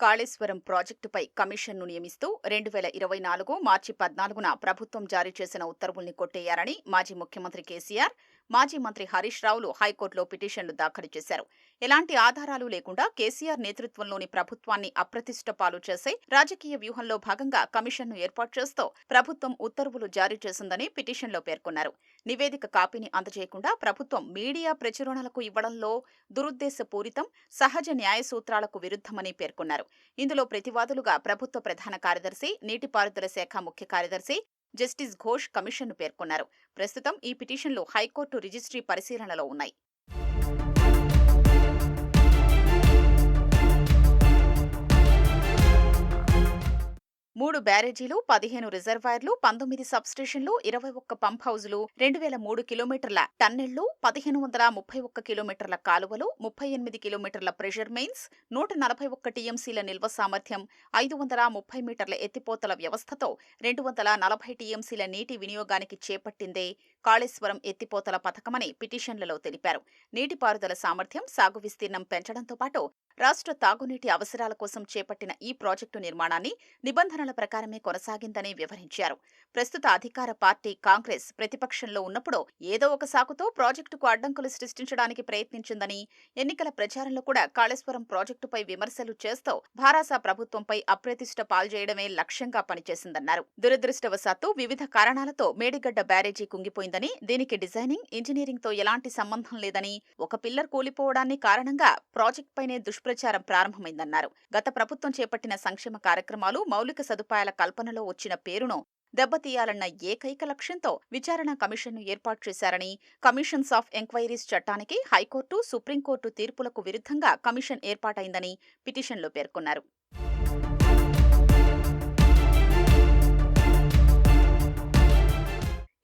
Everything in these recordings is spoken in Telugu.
కాళేశ్వరం ప్రాజెక్టుపై కమిషన్ను నియమిస్తూ రెండు వేల ఇరవై నాలుగు మార్చి పద్నాలుగున ప్రభుత్వం జారీ చేసిన ఉత్తర్వుల్ని కొట్టేయారని మాజీ ముఖ్యమంత్రి కేసీఆర్ మాజీ మంత్రి హరీష్ రావులు హైకోర్టులో పిటిషన్లు దాఖలు చేశారు. ఎలాంటి ఆధారాలు లేకుండా కేసీఆర్ నేతృత్వంలోని ప్రభుత్వాన్ని అప్రతిష్ట పాలు చేసే రాజకీయ వ్యూహంలో భాగంగా కమిషన్ను ఏర్పాటు చేస్తూ ప్రభుత్వం ఉత్తర్వులు జారీ చేసిందని పిటిషన్లో పేర్కొన్నారు. నివేదిక కాపీని అందజేయకుండా ప్రభుత్వం మీడియా ప్రచురణలకు ఇవ్వడంలో దురుద్దేశపూరితం సహజ న్యాయ సూత్రాలకు విరుద్ధమని పేర్కొన్నారు. ఇందులో ప్రతివాదులుగా ప్రభుత్వ ప్రధాన కార్యదర్శి నీటిపారుదల శాఖ ముఖ్య కార్యదర్శి జస్టిస్ ఘోష్ కమిషన్ను పేర్కొన్నారు. ప్రస్తుతం ఈ పిటిషన్లు హైకోర్టు రిజిస్ట్రీ పరిశీలనలో ఉన్నాయి. మూడు బ్యారేజీలు పదిహేను రిజర్వాయర్లు పంతొమ్మిది సబ్స్టేషన్లు ఇరవై ఒక్క పంప్ హౌజులు రెండు వేల మూడు కిలోమీటర్ల టన్నెళ్ళు పదిహేను వందల ముప్పై ఒక్క కిలోమీటర్ల కాలువలు ముప్పై ఎనిమిది కిలోమీటర్ల ప్రెషర్ మెయిన్స్ నూట నలభై ఒక్క టీఎంసీల నిల్వ సామర్థ్యం ఐదు వందల ముప్పై మీటర్ల ఎత్తిపోతల వ్యవస్థతో రెండు వందల నలభై టీఎంసీల నీటి వినియోగానికి చేపట్టిందే కాళేశ్వరం ఎత్తిపోతల పథకమని పిటిషన్లలో తెలిపారు. నీటిపారుదల సామర్థ్యం సాగు విస్తీర్ణం పెంచడంతో పాటు రాష్ట్ర తాగునీటి అవసరాల కోసం చేపట్టిన ఈ ప్రాజెక్టు నిర్మాణాన్ని నిబంధనల ప్రకారమే కొనసాగిందని వివరించారు. ప్రస్తుత అధికార పార్టీ కాంగ్రెస్ ప్రతిపక్షంలో ఉన్నప్పుడు ఏదో ఒక సాకుతో ప్రాజెక్టుకు అడ్డంకులు సృష్టించడానికి ప్రయత్నించిందని ఎన్నికల ప్రచారంలో కూడా కాళేశ్వరం ప్రాజెక్టుపై విమర్శలు చేస్తూ భారాస ప్రభుత్వంపై అప్రతిష్ట పాల్చేయడమే లక్ష్యంగా పనిచేసిందన్నారు. దురదృష్టవశాత్తు వివిధ కారణాలతో మేడిగడ్డ బ్యారేజీ కుంగిపోయిందని దీనికి డిజైనింగ్ ఇంజనీరింగ్తో ఎలాంటి సంబంధం లేదని ఒక పిల్లర్ కూలిపోవడాన్ని కారణంగా ప్రాజెక్ట్ పైనే ప్రచారం ప్రారంభమైందన్నారు. గత ప్రభుత్వం చేపట్టిన సంక్షేమ కార్యక్రమాలు మౌలిక సదుపాయాల కల్పనలో వచ్చిన పేరును దెబ్బతీయాలన్న ఏకైక లక్ష్యంతో విచారణ కమిషన్ను ఏర్పాటు చేశారని కమిషన్స్ ఆఫ్ ఎంక్వైరీస్ చట్టానికి హైకోర్టు సుప్రీంకోర్టు తీర్పులకు విరుద్ధంగా కమిషన్ ఏర్పాటైందని పిటిషన్లో పేర్కొన్నారు.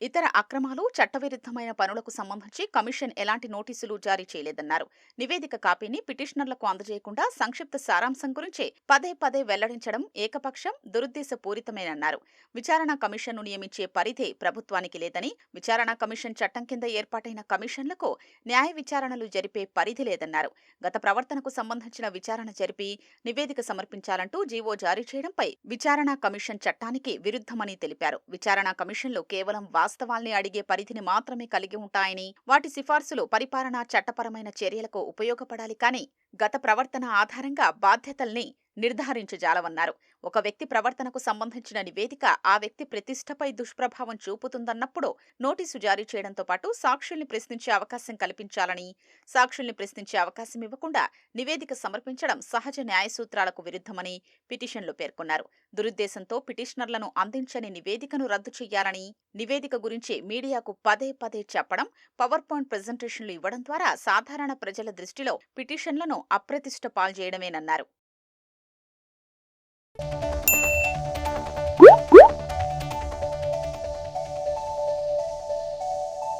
ఇతర అక్రమాలు చట్టవిరుద్ధమైన పనులకు సంబంధించి కమిషన్ ఎలాంటి నోటీసులు జారీ చేయలేదన్నారు. నివేదిక కాపీని పిటిషనర్లకు అందజేయకుండా సంక్షిప్త సారాంశం గురించి పదే పదే వెల్లడించడం ఏకపక్షం దురుద్దేశపూరితమేనన్నారు. విచారణ కమిషన్ను నియమించే పరిధి ప్రభుత్వానికి లేదని విచారణ కమిషన్ చట్టం కింద ఏర్పాటైన కమిషన్లకు న్యాయ విచారణలు జరిపే పరిధి లేదన్నారు. గత ప్రవర్తనకు సంబంధించిన విచారణ జరిపి నివేదిక సమర్పించాలంటూ జీవో జారీ చేయడంపై విచారణ కమిషన్ చట్టానికి విరుద్ధమని తెలిపారు. విచారణ కమిషన్లు కేవలం వాస్తవాల్ని అడిగే పరిధిని మాత్రమే కలిగి ఉంటాయని వాటి సిఫార్సులు పరిపాలనా చట్టపరమైన చర్యలకు ఉపయోగపడాలి కానీ గత ప్రవర్తన ఆధారంగా బాధ్యతల్ని నిర్ధారించజాలవన్నారు ఒక వ్యక్తి ప్రవర్తనకు సంబంధించిన నివేదిక ఆ వ్యక్తి ప్రతిష్టపై దుష్ప్రభావం చూపుతుందన్నప్పుడు నోటీసు జారీ చేయడంతో పాటు సాక్షుల్ని ప్రశ్నించే అవకాశం కల్పించాలని సాక్షుల్ని ప్రశ్నించే అవకాశం ఇవ్వకుండా నివేదిక సమర్పించడం సహజ న్యాయ సూత్రాలకు విరుద్ధమని పిటిషన్లో పేర్కొన్నారు. దురుద్దేశంతో పిటిషనర్లను అందించని నివేదికను రద్దు చేయాలని నివేదిక గురించి మీడియాకు పదే పదే చెప్పడం పవర్ పాయింట్ ప్రజెంటేషన్లు ఇవ్వడం ద్వారా సాధారణ ప్రజల దృష్టిలో పిటిషన్లను అప్రతిష్ట పాల్చేయడమేనన్నారు